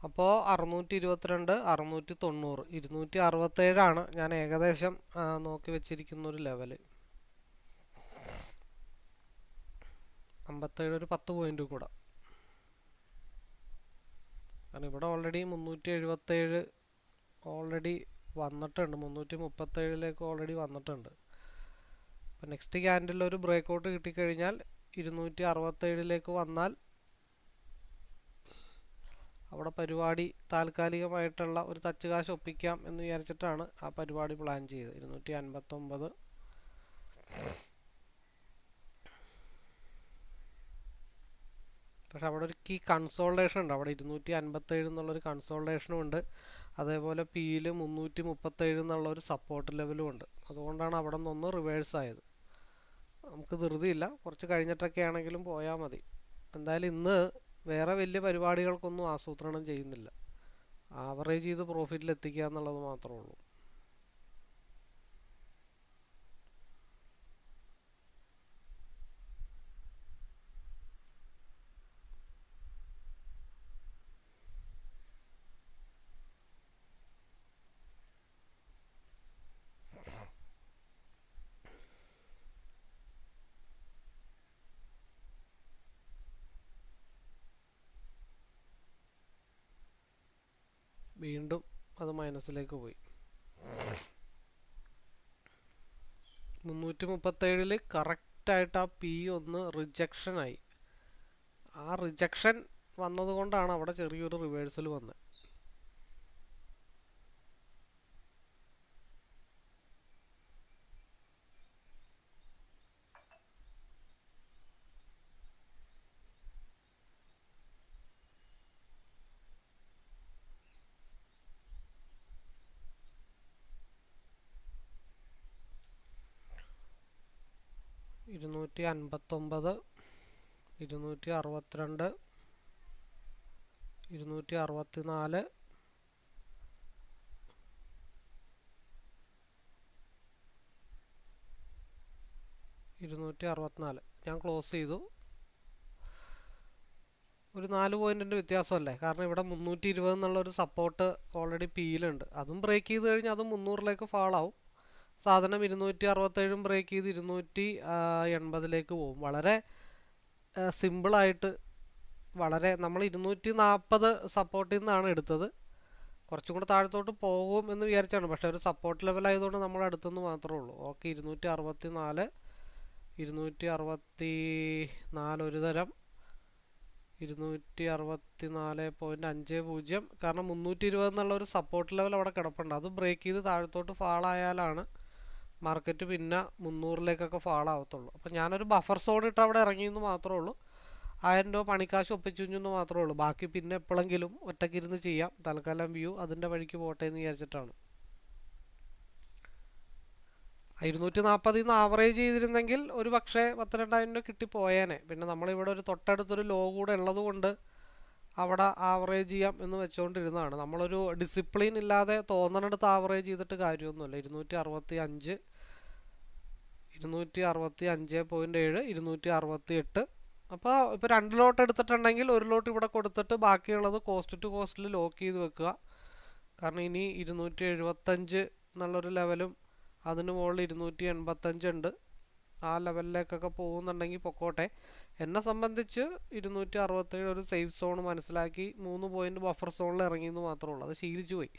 അപ്പോൾ അറുന്നൂറ്റി ഇരുപത്തിരണ്ട് അറുന്നൂറ്റി തൊണ്ണൂറ് ഇരുന്നൂറ്റി അറുപത്തേഴാണ് ഞാൻ ഏകദേശം നോക്കി വെച്ചിരിക്കുന്ന ഒരു ലെവൽ അമ്പത്തേഴ് ഒരു പത്ത് പോയിന്റ് കൂടെ. കാരണം ഇവിടെ ഓൾറെഡി മുന്നൂറ്റി എഴുപത്തേഴ് ഓൾറെഡി വന്നിട്ടുണ്ട് മുന്നൂറ്റി മുപ്പത്തേഴിലേക്ക് ഓൾറെഡി വന്നിട്ടുണ്ട്. അപ്പോൾ നെക്സ്റ്റ് ക്യാൻഡിൽ ഒരു ബ്രേക്ക് ഔട്ട് കിട്ടിക്കഴിഞ്ഞാൽ ഇരുന്നൂറ്റി അറുപത്തേഴിലേക്ക് വന്നാൽ അവിടെ പരിപാടി താൽക്കാലികമായിട്ടുള്ള ഒരു തച്ചു കാശ് ഒപ്പിക്കാം എന്ന് വിചാരിച്ചിട്ടാണ് ആ പരിപാടി പ്ലാൻ ചെയ്തത്. ഇരുന്നൂറ്റി അൻപത്തൊമ്പത് പക്ഷെ അവിടെ ഒരു കീ കൺസോൾട്ടേഷൻ ഉണ്ട്. അവിടെ ഇരുന്നൂറ്റി അൻപത്തേഴ് എന്നുള്ളൊരു കൺസോൾട്ടേഷനും ഉണ്ട്. അതേപോലെ പിയിൽ മുന്നൂറ്റി മുപ്പത്തേഴ് എന്നുള്ള ഒരു സപ്പോർട്ട് ലെവലും ഉണ്ട്. അതുകൊണ്ടാണ് അവിടെ നിന്നൊന്ന് റിവേഴ്സ് ആയത്. നമുക്ക് ധൃതിയില്ല. കുറച്ച് കഴിഞ്ഞിട്ടൊക്കെ ആണെങ്കിലും പോയാൽ മതി. എന്തായാലും ഇന്ന് വേറെ വലിയ പരിപാടികൾക്കൊന്നും ആസൂത്രണം ചെയ്യുന്നില്ല. ആവറേജ് ചെയ്ത് പ്രോഫിറ്റിൽ എത്തിക്കുക എന്നുള്ളത് മാത്രമേ ഉള്ളൂ. വീണ്ടും അത് മൈനസിലേക്ക് പോയി. മുന്നൂറ്റി മുപ്പത്തേഴിൽ കറക്റ്റായിട്ട് ആ പി ഒന്ന് റിജക്ഷനായി ആ റിജക്ഷൻ വന്നതുകൊണ്ടാണ് അവിടെ ചെറിയൊരു റിവേഴ്സൽ വന്നത്. ഇരുന്നൂറ്റി അൻപത്തൊമ്പത് ഇരുന്നൂറ്റി അറുപത്തിരണ്ട് ഇരുന്നൂറ്റി അറുപത്തി നാല് ഇരുന്നൂറ്റി അറുപത്തിനാല് ഞാൻ ക്ലോസ് ചെയ്തു. ഒരു നാല് പോയിന്റിന്റെ വ്യത്യാസമല്ലേ? കാരണം ഇവിടെ മുന്നൂറ്റി ഇരുപത് എന്നുള്ളൊരു സപ്പോർട്ട് ഓൾറെഡി പിയിലുണ്ട് അതും ബ്രേക്ക് ചെയ്ത് കഴിഞ്ഞാൽ അതും മുന്നൂറിലേക്ക് ഫാളാവും സാധനം ഇരുന്നൂറ്റി അറുപത്തേഴും ബ്രേക്ക് ചെയ്ത് ഇരുന്നൂറ്റി എൺപതിലേക്ക് പോകും. വളരെ സിമ്പിളായിട്ട് വളരെ നമ്മൾ ഇരുന്നൂറ്റി നാൽപ്പത് സപ്പോർട്ടിൽ നിന്നാണ് എടുത്തത്. കുറച്ചും കൂടെ താഴത്തോട്ട് പോകും എന്ന് വിചാരിച്ചാണ്. പക്ഷേ ഒരു സപ്പോർട്ട് ലെവൽ ആയതുകൊണ്ട് നമ്മൾ അടുത്തുനിന്ന് മാത്രമേ ഉള്ളൂ. ഓക്കെ ഇരുന്നൂറ്റി അറുപത്തി നാല് ഇരുന്നൂറ്റി അറുപത്തി നാല് ഒരു തരം ഇരുന്നൂറ്റി അറുപത്തി നാല് പോയിന്റ് അഞ്ച് പൂജ്യം. കാരണം മുന്നൂറ്റി ഇരുപത് എന്നുള്ള ഒരു സപ്പോർട്ട് ലെവൽ അവിടെ കിടപ്പുണ്ട്. അത് ബ്രേക്ക് ചെയ്ത് താഴത്തോട്ട് ഫാളായാലാണ് മാർക്കറ്റ് പിന്നെ മുന്നൂറിലേക്കൊക്കെ ഫാളാവത്തുള്ളൂ അപ്പോൾ ഞാനൊരു ബഫർ സോൺ ഇട്ട് അവിടെ ഇറങ്ങി എന്ന് മാത്രമേ ഉള്ളൂ. ആയിരം രൂപ പണിക്കാശ് ഒപ്പിച്ചുഞ്ഞെന്ന് മാത്രമേ ഉള്ളൂ. ബാക്കി പിന്നെ എപ്പോഴെങ്കിലും ഒറ്റക്കിരുന്ന് ചെയ്യാം. തൽക്കാലം വ്യൂ അതിന്റെ വഴിക്ക് പോട്ടെ എന്ന് വിചാരിച്ചിട്ടാണ്. ഇരുന്നൂറ്റി നാൽപ്പതിൽ നിന്ന് ആവറേജ് ചെയ്തിരുന്നെങ്കിൽ ഒരു പക്ഷേ പത്ത് രണ്ടായിരം രൂപ കിട്ടിപ്പോയേനെ പിന്നെ നമ്മളിവിടെ ഒരു തൊട്ടടുത്തൊരു ലോ കൂടെ ഉള്ളതുകൊണ്ട് അവിടെ ആവറേജ് ചെയ്യാം എന്ന് വെച്ചുകൊണ്ടിരുന്നതാണ് നമ്മളൊരു ഡിസിപ്ലിൻ ഇല്ലാതെ തോന്നണടുത്ത് ആവറേജ് ചെയ്തിട്ട് കാര്യമൊന്നുമില്ല. ഇരുന്നൂറ്റി അറുപത്തി അഞ്ച് ഇരുന്നൂറ്റി അറുപത്തി അഞ്ച് പോയിന്റ് ഏഴ് ഇരുന്നൂറ്റി അറുപത്തി എട്ട് അപ്പോൾ ഇപ്പോൾ രണ്ട് ലോട്ട് എടുത്തിട്ടുണ്ടെങ്കിൽ ഒരു ലോട്ട് ഇവിടെ കൊടുത്തിട്ട് ബാക്കിയുള്ളത് കോസ്റ്റ് ടു കോസ്റ്റിൽ ലോക്ക് ചെയ്ത് വെക്കുക. കാരണം ഇനി ഇരുന്നൂറ്റി എഴുപത്തഞ്ച് എന്നുള്ളൊരു ലെവലും അതിന് മുകളിൽ ഇരുന്നൂറ്റി എൺപത്തഞ്ചുണ്ട് ആ ലെവലിലേക്കൊക്കെ പോകുന്നുണ്ടെങ്കിൽ പൊക്കോട്ടെ. എന്നെ സംബന്ധിച്ച് ഇരുന്നൂറ്റി അറുപത്തേഴ് ഒരു സേഫ് സോൺ മനസ്സിലാക്കി മൂന്ന് പോയിന്റ് ബഫർ സോണിൽ ഇറങ്ങിയെന്ന് മാത്രമേ ഉള്ളൂ. അത് ശീലിച്ചു പോയി.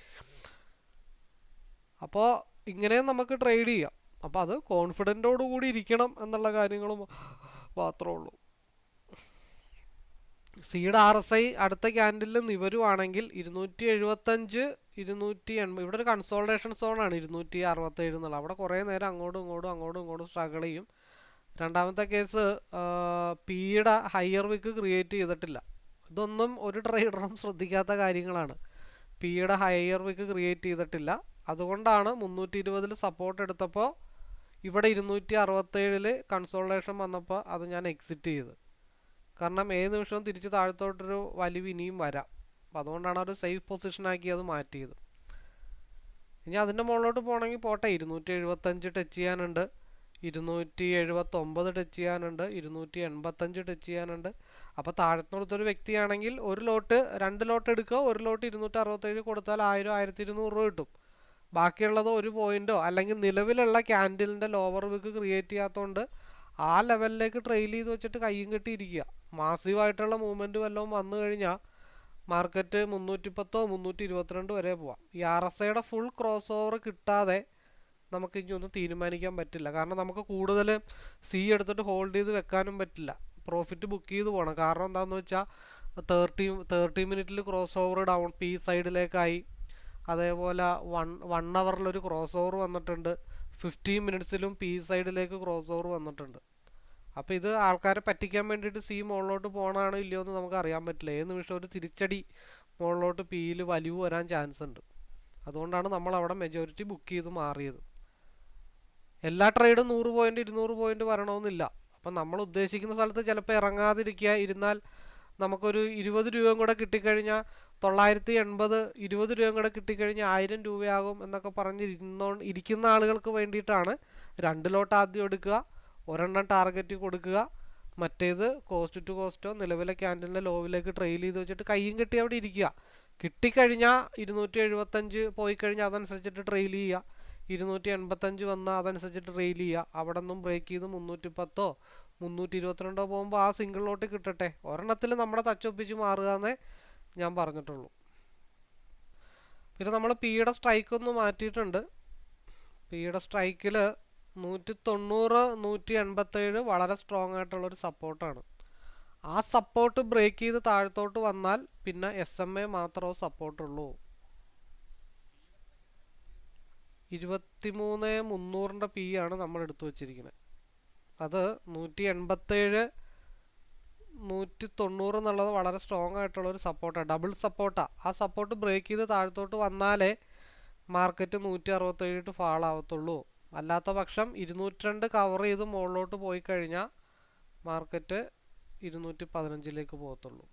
അപ്പോൾ ഇങ്ങനെയും നമുക്ക് ട്രേഡ് ചെയ്യാം. അപ്പോൾ അത് കോൺഫിഡന്റോടു കൂടി ഇരിക്കണം എന്നുള്ള കാര്യങ്ങളും മാത്രമേ ഉള്ളൂ. സീഡ് ആർ എസ് ഐ അടുത്ത ക്യാൻഡിലിൽ നിവരുവാണെങ്കിൽ ഇരുന്നൂറ്റി എഴുപത്തഞ്ച് ഇരുന്നൂറ്റി എൺപത് ഇവിടെ ഒരു കൺസോൾട്ടേഷൻ സോണാണ് ഇരുന്നൂറ്റി അറുപത്തേഴ് എന്നുള്ളത്. അവിടെ കുറേ നേരം അങ്ങോട്ടും ഇങ്ങോട്ടും അങ്ങോട്ടും ഇങ്ങോട്ടും സ്ട്രഗിൾ ചെയ്യും. രണ്ടാമത്തെ കേസ് പിയുടെ ഹയർ വിക്ക് ക്രിയേറ്റ് ചെയ്തിട്ടില്ല. ഇതൊന്നും ഒരു ട്രേഡറും ശ്രദ്ധിക്കാത്ത കാര്യങ്ങളാണ്. പിയുടെ ഹയർ വിക്ക് ക്രിയേറ്റ് ചെയ്തിട്ടില്ല. അതുകൊണ്ടാണ് മുന്നൂറ്റി ഇരുപതിൽ സപ്പോർട്ട് എടുത്തപ്പോൾ ഇവിടെ ഇരുന്നൂറ്റി അറുപത്തേഴിൽ കൺസോൾട്ടേഷൻ വന്നപ്പോൾ അത് ഞാൻ എക്സിറ്റ് ചെയ്ത്. കാരണം ഏത് നിമിഷവും തിരിച്ച് താഴത്തോട്ടൊരു വലിവ് ഇനിയും വരാം. അപ്പം അതുകൊണ്ടാണ് ഒരു സേഫ് പൊസിഷനാക്കി അത് മാറ്റിയത്. ഇനി അതിന്റെ മുകളിലോട്ട് പോകണമെങ്കിൽ പോട്ടെ. ഇരുന്നൂറ്റി എഴുപത്തഞ്ച് ടച്ച് ചെയ്യാനുണ്ട്. ഇരുന്നൂറ്റി എഴുപത്തൊമ്പത് ടച്ച് ചെയ്യാനുണ്ട്. ഇരുന്നൂറ്റി എൺപത്തഞ്ച് ടച്ച് ചെയ്യാനുണ്ട്. അപ്പോൾ താഴത്തുനിന്നൊരു വ്യക്തിയാണെങ്കിൽ ഒരു ലോട്ട് രണ്ട് ലോട്ട് എടുക്കുക. ഒരു ലോട്ട് ഇരുന്നൂറ്റി അറുപത്തേഴ് കൊടുത്താൽ ആയിരം ആയിരത്തി ഇരുന്നൂറ് രൂപ കിട്ടും. ബാക്കിയുള്ളത് ഒരു പോയിന്റോ അല്ലെങ്കിൽ നിലവിലുള്ള ക്യാൻഡിലിന്റെ ലോവർ വിക്ക് ക്രിയേറ്റ് ചെയ്യാത്തതുകൊണ്ട് ആ ലെവലിലേക്ക് ട്രെയിൽ ചെയ്ത് വെച്ചിട്ട് കയ്യും കെട്ടിയിരിക്കുക. മാസീവായിട്ടുള്ള മൂവ്മെന്റ് വല്ലതും വന്നു കഴിഞ്ഞാൽ മാർക്കറ്റ് മുന്നൂറ്റി പത്തോ മുന്നൂറ്റി ഇരുപത്തിരണ്ട് വരെ പോവാം. ഈ ആർ എസ് ഐയുടെ ഫുൾ ക്രോസ് ഓവർ കിട്ടാതെ നമുക്ക് ഇനി ഒന്നും തീരുമാനിക്കാൻ പറ്റില്ല. കാരണം നമുക്ക് കൂടുതൽ സി എടുത്തിട്ട് ഹോൾഡ് ചെയ്ത് വെക്കാനും പറ്റില്ല. പ്രോഫിറ്റ് ബുക്ക് ചെയ്ത് പോകണം കാരണം എന്താണെന്ന് വെച്ചാൽ തേർട്ടി തേർട്ടി മിനിറ്റിൽ ക്രോസ് ഓവർ ഡൗൺ പി സൈഡിലേക്കായി അതേപോലെ വൺ വൺ അവറിലൊരു ക്രോസ് ഓവർ വന്നിട്ടുണ്ട്. ഫിഫ്റ്റീൻ മിനിറ്റ്സിലും പി സൈഡിലേക്ക് ക്രോസ് ഓവർ വന്നിട്ടുണ്ട്. അപ്പോൾ ഇത് ആൾക്കാരെ പറ്റിക്കാൻ വേണ്ടിയിട്ട് സി മുകളിലോട്ട് പോകണമാണോ ഇല്ലയോ എന്ന് നമുക്ക് അറിയാൻ പറ്റില്ല. ഏത് നിമിഷം ഒരു തിരിച്ചടി മുകളിലോട്ട് പിയിൽ വലിവ് വരാൻ ചാൻസ് ഉണ്ട്. അതുകൊണ്ടാണ് നമ്മൾ അവിടെ മെജോറിറ്റി ബുക്ക് ചെയ്ത് മാറിയത്. എല്ലാ ട്രേഡും നൂറ് പോയിന്റ് ഇരുന്നൂറ് പോയിന്റ് വരണമെന്നില്ല. അപ്പം നമ്മൾ ഉദ്ദേശിക്കുന്ന സ്ഥലത്ത് ചിലപ്പോൾ ഇറങ്ങാതിരിക്കുക ഇരുന്നാൽ നമുക്കൊരു ഇരുപത് രൂപയും കൂടെ കിട്ടിക്കഴിഞ്ഞാൽ തൊള്ളായിരത്തി എൺപത് ഇരുപത് രൂപയും കൂടെ കിട്ടിക്കഴിഞ്ഞാൽ ആയിരം രൂപയാകും എന്നൊക്കെ പറഞ്ഞ് ഇരുന്നോ ഇരിക്കുന്ന ആളുകൾക്ക് വേണ്ടിയിട്ടാണ് രണ്ട് ലോട്ട് ആദ്യം എടുക്കുക ഒരെണ്ണം ടാർഗറ്റ് കൊടുക്കുക. മറ്റേത് കോസ്റ്റ് ടു കോസ്റ്റോ നിലവിലെ ക്യാന്റലിന്റെ ലോവിലേക്ക് ട്രെയിൽ ചെയ്ത് വെച്ചിട്ട് കയ്യും കെട്ടി അവിടെ ഇരിക്കുക. കിട്ടിക്കഴിഞ്ഞാൽ ഇരുന്നൂറ്റി എഴുപത്തഞ്ച് പോയി കഴിഞ്ഞാൽ അതനുസരിച്ചിട്ട് ട്രെയിൽ ചെയ്യുക. ഇരുന്നൂറ്റി എൺപത്തഞ്ച് വന്നാൽ അതനുസരിച്ചിട്ട് ട്രെയിൽ ചെയ്യുക. അവിടെ നിന്നും ബ്രേക്ക് ചെയ്ത് മുന്നൂറ്റി പത്തോ മുന്നൂറ്റി ഇരുപത്തിരണ്ടോ പോകുമ്പോൾ ആ സിംഗിളിലോട്ട് കിട്ടട്ടെ. ഒരെണ്ണത്തിൽ നമ്മുടെ തച്ചൊപ്പിച്ച് മാറുക എന്നേ ഞാൻ പറഞ്ഞിട്ടുള്ളൂ. പിന്നെ നമ്മൾ പിയുടെ സ്ട്രൈക്ക് ഒന്ന് മാറ്റിയിട്ടുണ്ട്. പിയുടെ സ്ട്രൈക്കിൽ നൂറ്റി തൊണ്ണൂറ് നൂറ്റി എൺപത്തേഴ് വളരെ സ്ട്രോങ് ആയിട്ടുള്ളൊരു സപ്പോർട്ടാണ് ആ സപ്പോർട്ട് ബ്രേക്ക് ചെയ്ത് താഴത്തോട്ട് വന്നാൽ പിന്നെ എസ് എം എ മാത്രമേ സപ്പോർട്ടുള്ളൂ ഇരുപത്തിമൂന്ന് മുന്നൂറിന്റെ പി ആണ് നമ്മൾ എടുത്തു വച്ചിരിക്കുന്നത് അത് നൂറ്റി എൺപത്തേഴ് നൂറ്റി തൊണ്ണൂറ് എന്നുള്ളത് വളരെ സ്ട്രോങ് ആയിട്ടുള്ള ഒരു സപ്പോർട്ടാണ് ഡബിൾ സപ്പോർട്ടാണ് ആ. സപ്പോർട്ട് ബ്രേക്ക് ചെയ്ത് താഴത്തോട്ട് വന്നാലേ മാർക്കറ്റ് നൂറ്റി അറുപത്തേഴ് ഫാൾ ആവത്തുള്ളൂ. അല്ലാത്ത പക്ഷം ഇരുന്നൂറ്റി രണ്ട് കവർ ചെയ്ത് മുകളിലോട്ട് പോയി കഴിഞ്ഞാൽ മാർക്കറ്റ് ഇരുന്നൂറ്റി പതിനഞ്ചിലേക്ക് പോകത്തുള്ളൂ.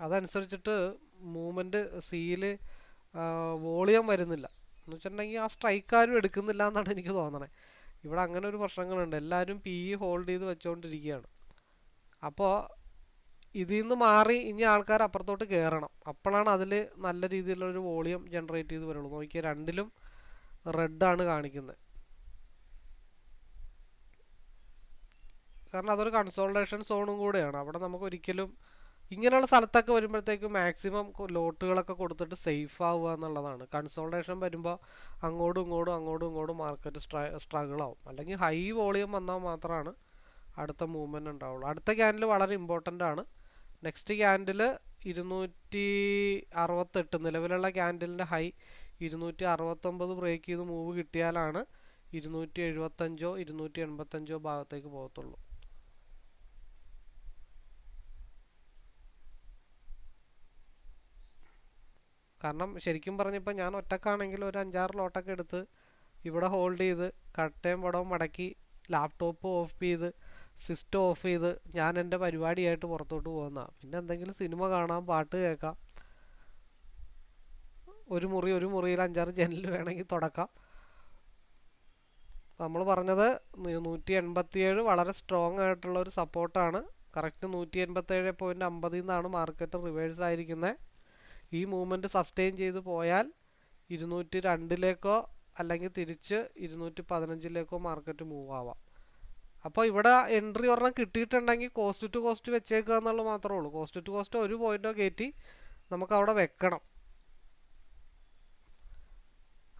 അതനുസരിച്ചിട്ട് മൂവ്മെന്റ് സീൽ വോളിയം വരുന്നില്ല. എന്ന് വെച്ചിട്ടുണ്ടെങ്കിൽ ആ സ്ട്രൈക്കാരും എടുക്കുന്നില്ല എന്നാണ് എനിക്ക് തോന്നണേ. ഇവിടെ അങ്ങനെ ഒരു പ്രശ്നങ്ങളുണ്ട്. എല്ലാവരും പി ഇ ഹോൾഡ് ചെയ്ത് വെച്ചുകൊണ്ടിരിക്കുകയാണ് അപ്പോൾ ഇതിൽ നിന്ന് മാറി ഇനി ആൾക്കാർ അപ്പുറത്തോട്ട് കയറണം അപ്പോഴാണ് അതിൽ നല്ല രീതിയിലുള്ളൊരു വോളിയം ജനറേറ്റ് ചെയ്ത് വരുള്ളൂ നോക്കിയാൽ രണ്ടിലും റെഡാണ് കാണിക്കുന്നത് കാരണം അതൊരു കൺസോൾട്ടേഷൻ സോണും കൂടെയാണ്. അവിടെ നമുക്ക് ഒരിക്കലും ഇങ്ങനെയുള്ള സ്ഥലത്തൊക്കെ വരുമ്പോഴത്തേക്കും മാക്സിമം ലോട്ടുകളൊക്കെ കൊടുത്തിട്ട് സേഫ് ആവുക എന്നുള്ളതാണ്. കൺസോൾട്ടേഷൻ വരുമ്പോൾ അങ്ങോട്ടും ഇങ്ങോട്ടും അങ്ങോട്ടും ഇങ്ങോട്ടും മാർക്കറ്റ് സ്ട്രഗിൾ ആവും. അല്ലെങ്കിൽ ഹൈ വോളിയം വന്നാൽ മാത്രമാണ് അടുത്ത മൂവ്മെന്റ് ഉണ്ടാവുള്ളൂ. അടുത്ത ക്യാൻഡിൽ വളരെ ഇമ്പോർട്ടന്റ് ആണ്. നെക്സ്റ്റ് ക്യാൻഡിൽ ഇരുന്നൂറ്റി അറുപത്തെട്ട് നിലവിലുള്ള ക്യാൻഡിലിന്റെ ഹൈ ഇരുന്നൂറ്റി അറുപത്തൊമ്പത് ബ്രേക്ക് ചെയ്ത് മൂവ് കിട്ടിയാലാണ് ഇരുന്നൂറ്റി എഴുപത്തഞ്ചോ ഇരുന്നൂറ്റി എൺപത്തഞ്ചോ ഭാഗത്തേക്ക് പോകത്തുള്ളൂ. കാരണം ശരിക്കും പറഞ്ഞപ്പോൾ ഞാൻ ഒറ്റക്കാണെങ്കിൽ ഒരു അഞ്ചാറ് ലോട്ടൊക്കെ എടുത്ത് ഇവിടെ ഹോൾഡ് ചെയ്ത് കട്ടയും പടവും മടക്കി ലാപ്ടോപ്പ് ഓഫ് ചെയ്ത് സിസ്റ്റം ഓഫ് ചെയ്ത് ഞാൻ എന്റെ പരിപാടിയായിട്ട് പുറത്തോട്ട് പോകുന്ന പിന്നെ എന്തെങ്കിലും സിനിമ കാണാം പാട്ട് കേൾക്കാം. ഒരു മുറി ഒരു മുറിയിൽ അഞ്ചാറ് ജനൽ വേണമെങ്കിൽ തുടക്കാം. നമ്മൾ പറഞ്ഞത് നൂറ്റി എൺപത്തിയേഴ് വളരെ സ്ട്രോങ് ആയിട്ടുള്ള ഒരു സപ്പോർട്ടാണ് കറക്റ്റ് നൂറ്റി എൺപത്തേഴ് പോയിന്റ് അമ്പതിൽ നിന്നാണ് മാർക്കറ്റ് റിവേഴ്സ് ആയിരിക്കുന്നത് ഈ മൂവ്മെന്റ് സസ്റ്റെയിൻ ചെയ്ത് പോയാൽ ഇരുന്നൂറ്റി രണ്ടിലേക്കോ അല്ലെങ്കിൽ തിരിച്ച് ഇരുന്നൂറ്റി പതിനഞ്ചിലേക്കോ മാർക്കറ്റ് മൂവ് ആവാം. അപ്പോൾ ഇവിടെ എൻട്രി ഒരെണ്ണം കിട്ടിയിട്ടുണ്ടെങ്കിൽ കോസ്റ്റ് ടു കോസ്റ്റ് വെച്ചേക്കുക എന്നുള്ളത് മാത്രമേ ഉള്ളൂ. കോസ്റ്റ് ടു കോസ്റ്റ് ഒരു പോയിന്റോ കയറ്റി നമുക്ക് അവിടെ വെക്കണം.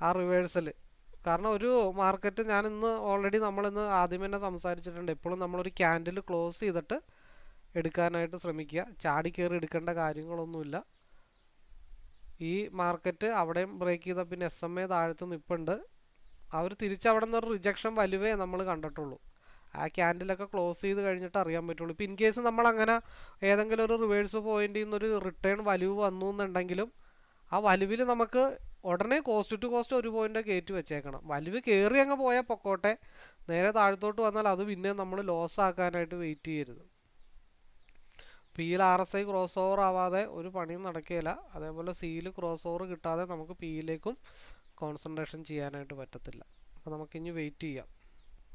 ആ റിവേഴ്സൽ കാരണം ഒരു മാർക്കറ്റ് ഞാൻ ഇന്ന് ഓൾറെഡി നമ്മളിന്ന് ആദ്യം തന്നെ സംസാരിച്ചിട്ടുണ്ട്. എപ്പോഴും നമ്മളൊരു ക്യാൻഡിൽ ക്ലോസ് ചെയ്തിട്ട് എടുക്കാനായിട്ട് ശ്രമിക്കുക. ചാടി കയറി എടുക്കേണ്ട കാര്യങ്ങളൊന്നുമില്ല. ഈ മാർക്കറ്റ് അവിടെയും ബ്രേക്ക് ചെയ്ത പിന്നെ എസ് എം എ താഴത്ത് നിൽപ്പുണ്ട് അവർ തിരിച്ചവിടെ നിന്ന് ഒരു റിജക്ഷൻ വലുവേ നമ്മൾ കണ്ടിട്ടുള്ളൂ. ആ ക്യാൻഡിലൊക്കെ ക്ലോസ് ചെയ്ത് കഴിഞ്ഞിട്ട് അറിയാൻ പറ്റുള്ളൂ. ഇപ്പം ഇൻ കേസ് നമ്മൾ അങ്ങനെ ഏതെങ്കിലും ഒരു റിവേഴ്സ് പോയിന്റിൽ നിന്നൊരു റിട്ടേൺ വലുവ് വന്നു എന്നുണ്ടെങ്കിലും ആ വലുവിൽ നമുക്ക് ഉടനെ കോസ്റ്റ് ടു കോസ്റ്റ് ഒരു പോയിന്റ് കയറ്റി വെച്ചേക്കണം. വലുവ് കയറി അങ്ങ് പോയാൽ പൊക്കോട്ടെ. നേരെ താഴത്തോട്ട് വന്നാൽ അത് പിന്നെ നമ്മൾ ലോസ് ആക്കാനായിട്ട് വെയിറ്റ് ചെയ്യരുത്. പിയിൽ R S I cross over ആവാതെ ഒരു പണിയും നടക്കുകയില്ല. അതേപോലെ സിയിൽ ക്രോസ് ഓവർ കിട്ടാതെ നമുക്ക് പിയിലേക്കും കോൺസെൻട്രേഷൻ ചെയ്യാനായിട്ട് പറ്റത്തില്ല. അപ്പോൾ നമുക്കിനി വെയിറ്റ് ചെയ്യാം.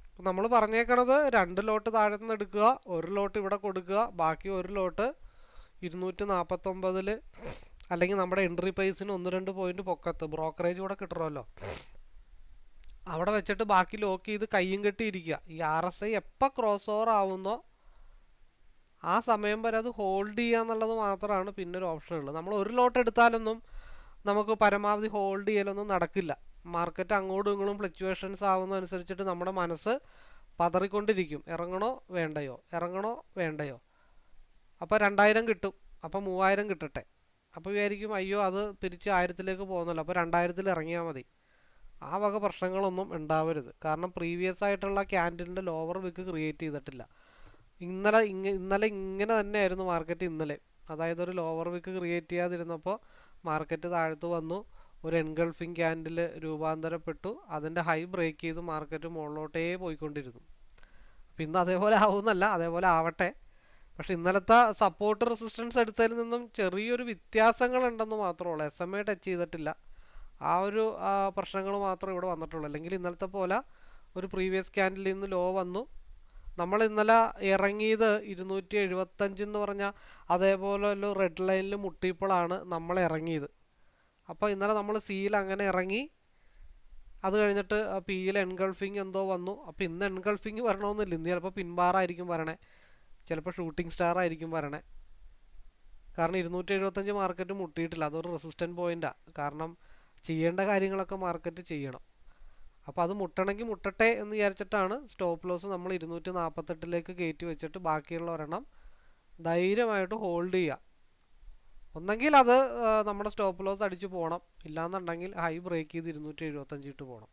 അപ്പോൾ നമ്മൾ പറഞ്ഞേക്കണത് രണ്ട് ലോട്ട് താഴെ നിന്ന് എടുക്കുക ഒരു ലോട്ട് ഇവിടെ കൊടുക്കുക ബാക്കി ഒരു ലോട്ട് ഇരുന്നൂറ്റി നാൽപ്പത്തൊമ്പതിൽ അല്ലെങ്കിൽ നമ്മുടെ എൻട്രി പ്രൈസിന് ഒന്ന് രണ്ട് പോയിന്റ് പൊക്കത്ത് ബ്രോക്കറേജ് കൂടെ കിട്ടണമല്ലോ. അവിടെ വെച്ചിട്ട് ബാക്കി ലോക്ക് ചെയ്ത് കയ്യും കെട്ടിയിരിക്കുക ഈ ആർ എസ് ഐ എപ്പോൾ ക്രോസ് ഓവർ ആവുന്നോ ആ സമയം വരെ അത് ഹോൾഡ് ചെയ്യുക എന്നുള്ളത് മാത്രമാണ് പിന്നെ ഒരു ഓപ്ഷൻ ഉള്ളത്. നമ്മൾ ഒരു ലോട്ട് എടുത്താലൊന്നും നമുക്ക് പരമാവധി ഹോൾഡ് ചെയ്യലൊന്നും നടക്കില്ല. മാർക്കറ്റ് അങ്ങോട്ടും ഇങ്ങോട്ടും ഫ്ലക്ച്വേഷൻസ് ആവുന്നതനുസരിച്ചിട്ട് നമ്മുടെ മനസ്സ് പതറിക്കൊണ്ടിരിക്കും. ഇറങ്ങണോ വേണ്ടയോ? ഇറങ്ങണോ വേണ്ടയോ? അപ്പോൾ രണ്ടായിരം കിട്ടും. അപ്പോൾ മൂവായിരം കിട്ടട്ടെ. അപ്പോൾ വിചാരിക്കും അയ്യോ അത് തിരിച്ച് ആയിരത്തിലേക്ക് പോകുന്നല്ലോ. അപ്പോൾ രണ്ടായിരത്തിൽ ഇറങ്ങിയാൽ മതി. ആ വക പ്രശ്നങ്ങളൊന്നും ഉണ്ടാവരുത്. കാരണം പ്രീവിയസ് ആയിട്ടുള്ള ക്യാൻഡിലിന്റെ ലോവർ വിക്ക് ക്രിയേറ്റ് ചെയ്തിട്ടില്ല. ഇന്നലെ ഇങ്ങ ഇന്നലെ ഇങ്ങനെ തന്നെയായിരുന്നു മാർക്കറ്റ് ഇന്നലെ. അതായത് ഒരു ലോവർ വിക്ക് ക്രിയേറ്റ് ചെയ്യാതിരുന്നപ്പോൾ മാർക്കറ്റ് താഴത്ത് വന്നു. ഒരു എൻഗൾഫിംഗ് ക്യാൻഡിൽ രൂപാന്തരപ്പെട്ടു. അതിന്റെ ഹൈ ബ്രേക്ക് ചെയ്ത് മാർക്കറ്റ് മുകളിലോട്ടേ പോയിക്കൊണ്ടിരുന്നു. അപ്പം ഇന്ന് അതേപോലെ ആവുന്നല്ല അതേപോലെ ആവട്ടെ. പക്ഷെ ഇന്നലത്തെ സപ്പോർട്ട് റെസിസ്റ്റൻസ് എടുത്തതിൽ നിന്നും ചെറിയൊരു വ്യത്യാസങ്ങളുണ്ടെന്ന് മാത്രമേ ഉള്ളൂ. എസ് എം എ ടച്ച് ചെയ്തിട്ടില്ല. ആ ഒരു പ്രശ്നങ്ങൾ മാത്രമേ ഇവിടെ വന്നിട്ടുള്ളൂ. അല്ലെങ്കിൽ ഇന്നലത്തെ പോലെ ഒരു പ്രീവിയസ് ക്യാൻഡിൽ നിന്ന് ലോ വന്നു. നമ്മൾ ഇന്നലെ ഇറങ്ങിയത് ഇരുന്നൂറ്റി എഴുപത്തഞ്ച് എന്ന് പറഞ്ഞാൽ അതേപോലെ ഒരു റെഡ് ലൈനിൽ മുട്ടിയപ്പോഴാണ് നമ്മൾ ഇറങ്ങിയത്. അപ്പോൾ ഇന്നലെ നമ്മൾ സിയിൽ അങ്ങനെ ഇറങ്ങി. അത് കഴിഞ്ഞിട്ട് പിയിൽ എൻഗൾഫിങ് എന്തോ വന്നു. അപ്പോൾ ഇന്ന് എൻഗൾഫിങ് വരണമെന്നില്ല. ഇന്ന് ചിലപ്പോൾ പിൻബാറായിരിക്കും വരണേ. ചിലപ്പോൾ ഷൂട്ടിംഗ് സ്റ്റാർ ആയിരിക്കും വരണേ. കാരണം ഇരുന്നൂറ്റി എഴുപത്തഞ്ച് മാർക്കറ്റ് മുട്ടിയിട്ടില്ല. അതൊരു റെസിസ്റ്റന്റ് പോയിന്റാണ് കാരണം ചെയ്യേണ്ട കാര്യങ്ങളൊക്കെ മാർക്കറ്റ് ചെയ്യണം. അപ്പോൾ അത് മുട്ടണമെങ്കിൽ മുട്ടട്ടെ എന്ന് വിചാരിച്ചിട്ടാണ് സ്റ്റോപ്പ് ലോസ് നമ്മൾ ഇരുന്നൂറ്റി നാൽപ്പത്തെട്ടിലേക്ക് കയറ്റി വെച്ചിട്ട് ബാക്കിയുള്ള ഒരെണ്ണം ധൈര്യമായിട്ട് ഹോൾഡ് ചെയ്യുക. ഒന്നെങ്കിൽ അത് നമ്മുടെ സ്റ്റോപ്പ് ലോസ് അടിച്ച് പോകണം. ഇല്ലാന്നുണ്ടെങ്കിൽ ഹൈ ബ്രേക്ക് ചെയ്ത് ഇരുന്നൂറ്റി എഴുപത്തഞ്ച് ഇട്ട് പോകണം.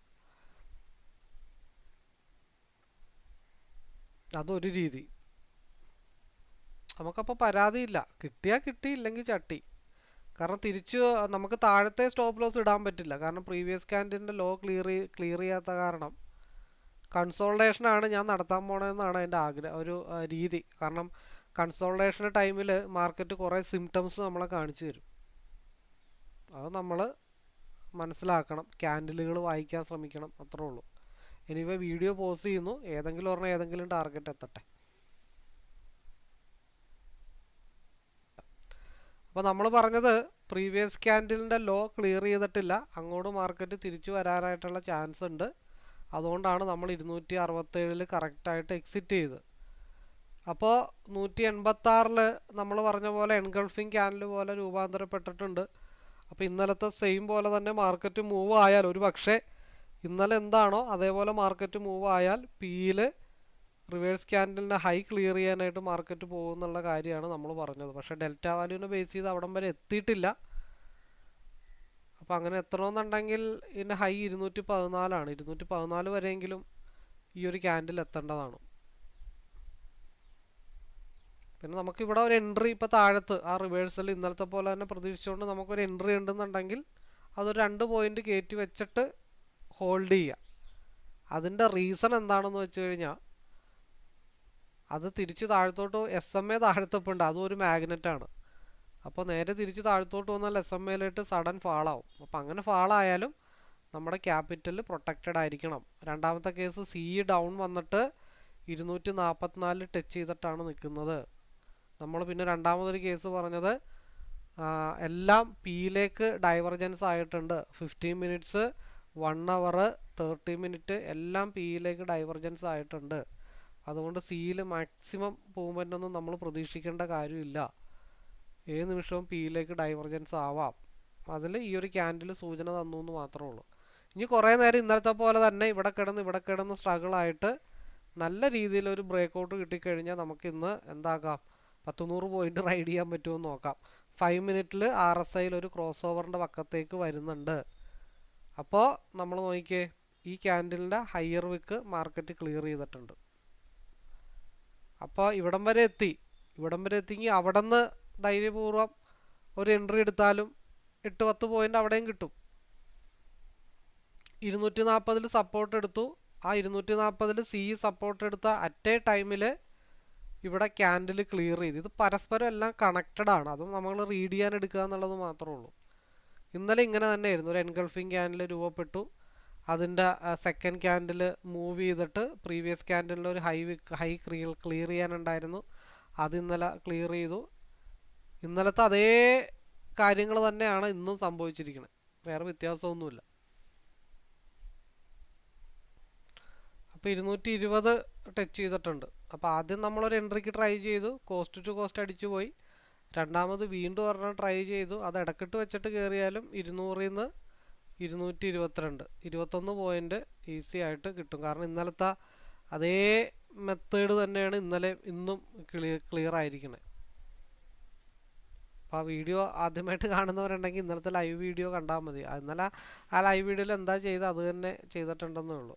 അതൊരു രീതി. നമുക്കപ്പോൾ പരാതിയില്ല. കിട്ടിയാൽ കിട്ടി ഇല്ലെങ്കിൽ ചട്ടി. കാരണം തിരിച്ച് നമുക്ക് താഴത്തെ സ്റ്റോപ്പ് ലോസ് ഇടാൻ പറ്റില്ല. കാരണം പ്രീവിയസ് ക്യാൻഡിന്റെ ലോ ക്ലിയർ ക്ലിയർ ചെയ്യാത്ത കാരണം കൺസോൾട്ടേഷനാണ് ഞാൻ നടത്താൻ പോണതെന്നാണ് എന്റെ ആഗ്രഹം ഒരു രീതി. കാരണം കൺസോൾട്ടേഷൻ ടൈമിൽ മാർക്കറ്റ് കുറേ സിംറ്റംസ് നമ്മളെ കാണിച്ചു തരും. അത് നമ്മൾ മനസ്സിലാക്കണം. ക്യാൻഡിലുകൾ വായിക്കാൻ ശ്രമിക്കണം. അത്രേ ഉള്ളൂ. എനിവേ വീഡിയോ പോസ് ചെയ്യുന്നു. ഏതെങ്കിലും ഒരെണ്ണം ഏതെങ്കിലും ടാർഗറ്റ് എത്തട്ടെ. അപ്പോൾ നമ്മൾ പറഞ്ഞത് പ്രീവിയസ് ക്യാൻഡിലിന്റെ ലോ ക്ലിയർ ചെയ്തിട്ടില്ല. അങ്ങോട്ട് മാർക്കറ്റ് തിരിച്ചു വരാനായിട്ടുള്ള ചാൻസ് ഉണ്ട്. അതുകൊണ്ടാണ് നമ്മൾ ഇരുന്നൂറ്റി അറുപത്തേഴിൽ കറക്റ്റായിട്ട് എക്സിറ്റ് ചെയ്ത്. അപ്പോൾ നൂറ്റി എൺപത്താറിൽ നമ്മൾ പറഞ്ഞ പോലെ എൻഗൾഫിംഗ് ക്യാനൽ പോലെ രൂപാന്തരപ്പെട്ടിട്ടുണ്ട്. അപ്പോൾ ഇന്നലത്തെ സെയിം പോലെ തന്നെ മാർക്കറ്റ് മൂവ് ആയാൽ ഒരു പക്ഷേ ഇന്നലെ എന്താണോ അതേപോലെ മാർക്കറ്റ് മൂവ് ആയാൽ പിയിൽ റിവേഴ്സ് ക്യാൻഡലിന്റെ ഹൈ ക്ലിയർ ചെയ്യാനായിട്ട് മാർക്കറ്റ് പോകുന്നുള്ള കാര്യമാണ് നമ്മൾ പറഞ്ഞത്. പക്ഷേ ഡെൽറ്റ വാല്യൂവിനെ ബേസ് ചെയ്ത് അവിടം വരെ എത്തിയിട്ടില്ല. അപ്പോൾ അങ്ങനെ എത്തണമെന്നുണ്ടെങ്കിൽ ഇതിന്റെ ഹൈ ഇരുന്നൂറ്റി പതിനാലാണ് ഇരുന്നൂറ്റി പതിനാല് വരെയെങ്കിലും ഈ ഒരു ക്യാൻഡിൽ എത്തേണ്ടതാണ്. പിന്നെ നമുക്കിവിടെ ഒരു എൻട്രി ഇപ്പോൾ താഴത്ത് ആ റിവേഴ്സൽ ഇന്നലത്തെ പോലെ തന്നെ പ്രതീക്ഷിച്ചുകൊണ്ട് നമുക്കൊരു എൻട്രി ഉണ്ടെന്നുണ്ടെങ്കിൽ അതൊരു രണ്ട് പോയിന്റ് കയറ്റി വെച്ചിട്ട് ഹോൾഡ് ചെയ്യുക അതിന്റെ റീസൺ എന്താണെന്ന് വെച്ച് കഴിഞ്ഞാൽ അത് തിരിച്ച് താഴത്തോട്ട് എസ് എം എ താഴ്ത്തപ്പുണ്ട്. അതും ഒരു മാഗ്നറ്റാണ് അപ്പോൾ നേരെ തിരിച്ച് താഴത്തോട്ട് വന്നാൽ എസ് എം എയിലിട്ട് സഡൻ ഫാളാവും അപ്പോൾ അങ്ങനെ ഫാളായാലും നമ്മുടെ ക്യാപിറ്റൽ പ്രൊട്ടക്റ്റഡ് ആയിരിക്കണം. രണ്ടാമത്തെ കേസ് സി ഡൗൺ വന്നിട്ട് ഇരുന്നൂറ്റി നാൽപ്പത്തിനാലിൽ ടച്ച് ചെയ്തിട്ടാണ് നിൽക്കുന്നത് നമ്മൾ പിന്നെ രണ്ടാമതൊരു കേസ് പറഞ്ഞത് എല്ലാം പിയിലേക്ക് ഡൈവർജൻസ് ആയിട്ടുണ്ട്. Fifteen minutes one hour thirty minute എല്ലാം പിയിലേക്ക് ഡൈവർജൻസ് ആയിട്ടുണ്ട്. അതുകൊണ്ട് സിയിൽ മാക്സിമം മൂവ്മെന്റ് ഒന്നും നമ്മൾ പ്രതീക്ഷിക്കേണ്ട കാര്യമില്ല. ഏത് നിമിഷവും പിയിലേക്ക് ഡൈവർജൻസ് ആവാം. അതിൽ ഈ ഒരു ക്യാൻഡിൽ സൂചന തന്നു എന്ന് മാത്രമേ ഉള്ളൂ. ഇനി കുറേ നേരം ഇന്നലത്തെ പോലെ തന്നെ ഇവിടെ കിടന്ന് ഇവിടെ കിടന്ന് സ്ട്രഗിൾ ആയിട്ട് നല്ല രീതിയിൽ ഒരു ബ്രേക്ക് ഔട്ട് കിട്ടിക്കഴിഞ്ഞാൽ നമുക്ക് ഇന്ന് എന്താക്കാം പത്തുനൂറ് പോയിന്റ് റൈഡ് ചെയ്യാൻ പറ്റുമെന്ന് നോക്കാം. ഫൈവ് മിനിറ്റിൽ ആർ എസ് ഐയിൽ ഒരു ക്രോസ് ഓവറിന്റെ പക്കത്തേക്ക് വരുന്നുണ്ട്. അപ്പോൾ നമ്മൾ നോക്കിയേ ഈ ക്യാൻഡിലിന്റെ ഹയർ വിക്ക് മാർക്കറ്റ് ക്ലിയർ ചെയ്തിട്ടുണ്ട്. അപ്പോൾ ഇവിടം വരെ എത്തി. ഇവിടം വരെ എത്തിയെങ്കിൽ അവിടെ നിന്ന് ധൈര്യപൂർവം ഒരു എൻട്രി എടുത്താലും എട്ട് പത്ത് പോയിന്റ് അവിടെയും കിട്ടും. ഇരുന്നൂറ്റി നാൽപ്പതിൽ സപ്പോർട്ട് എടുത്തു. ആ ഇരുന്നൂറ്റി നാൽപ്പതിൽ സി സപ്പോർട്ട് എടുത്ത അറ്റ് എ ടൈമിൽ ഇവിടെ ക്യാൻഡിൽ ക്ലിയർ ചെയ്ത്. ഇത് പരസ്പരം എല്ലാം കണക്റ്റഡ് ആണ്. അതും നമ്മൾ റീഡ് ചെയ്യാൻ എടുക്കുക എന്നുള്ളത് മാത്രമേ ഉള്ളൂ. ഇന്നലെ ഇങ്ങനെ തന്നെയായിരുന്നു. ഒരു എൻഗൾഫിംഗ് ക്യാൻഡിൽ രൂപപ്പെട്ടു. അതിന്റെ സെക്കൻഡ് ക്യാൻഡിൽ മൂവ് ചെയ്തിട്ട് പ്രീവിയസ് ക്യാൻഡിലിൽ ഒരു ഹൈ ഹൈ ക്ലിയർ ക്ലിയർ ചെയ്യാനുണ്ടായിരുന്നു. അത് ഇന്നലെ ക്ലിയർ ചെയ്തു. ഇന്നലത്തെ അതേ കാര്യങ്ങൾ തന്നെയാണ് ഇന്നും സംഭവിച്ചിരിക്കുന്നത്. വേറെ വ്യത്യാസമൊന്നുമില്ല. അപ്പോൾ ഇരുന്നൂറ്റി ഇരുപത് ടച്ച് ചെയ്തിട്ടുണ്ട്. അപ്പോൾ ആദ്യം നമ്മളൊരു എൻട്രിക്ക് ട്രൈ ചെയ്തു. കോസ്റ്റ് ടു കോസ്റ്റ് അടിച്ചു പോയി. രണ്ടാമത് വീണ്ടും ഒരെണ്ണം ട്രൈ ചെയ്തു. അത് ഇടക്കിട്ട് വെച്ചിട്ട് കയറിയാലും ഇരുന്നൂറിൽ നിന്ന് ഇരുന്നൂറ്റി ഇരുപത്തിരണ്ട് ഇരുപത്തൊന്ന് പോയിന്റ് ഈസി ആയിട്ട് കിട്ടും. കാരണം ഇന്നലത്തെ അതേ മെത്തേഡ് തന്നെയാണ് ഇന്നലെ ഇന്നും ക്ലിയർ ക്ലിയർ ആയിരിക്കുന്നത് അപ്പോൾ ആ വീഡിയോ ആദ്യമായിട്ട് കാണുന്നവരുണ്ടെങ്കിൽ ഇന്നലത്തെ ലൈവ് വീഡിയോ കണ്ടാൽ മതി. ഇന്നലെ ആ ലൈവ് വീഡിയോയിൽ എന്താ ചെയ്ത്? അത് തന്നെ ചെയ്തിട്ടുണ്ടെന്നേ ഉള്ളൂ.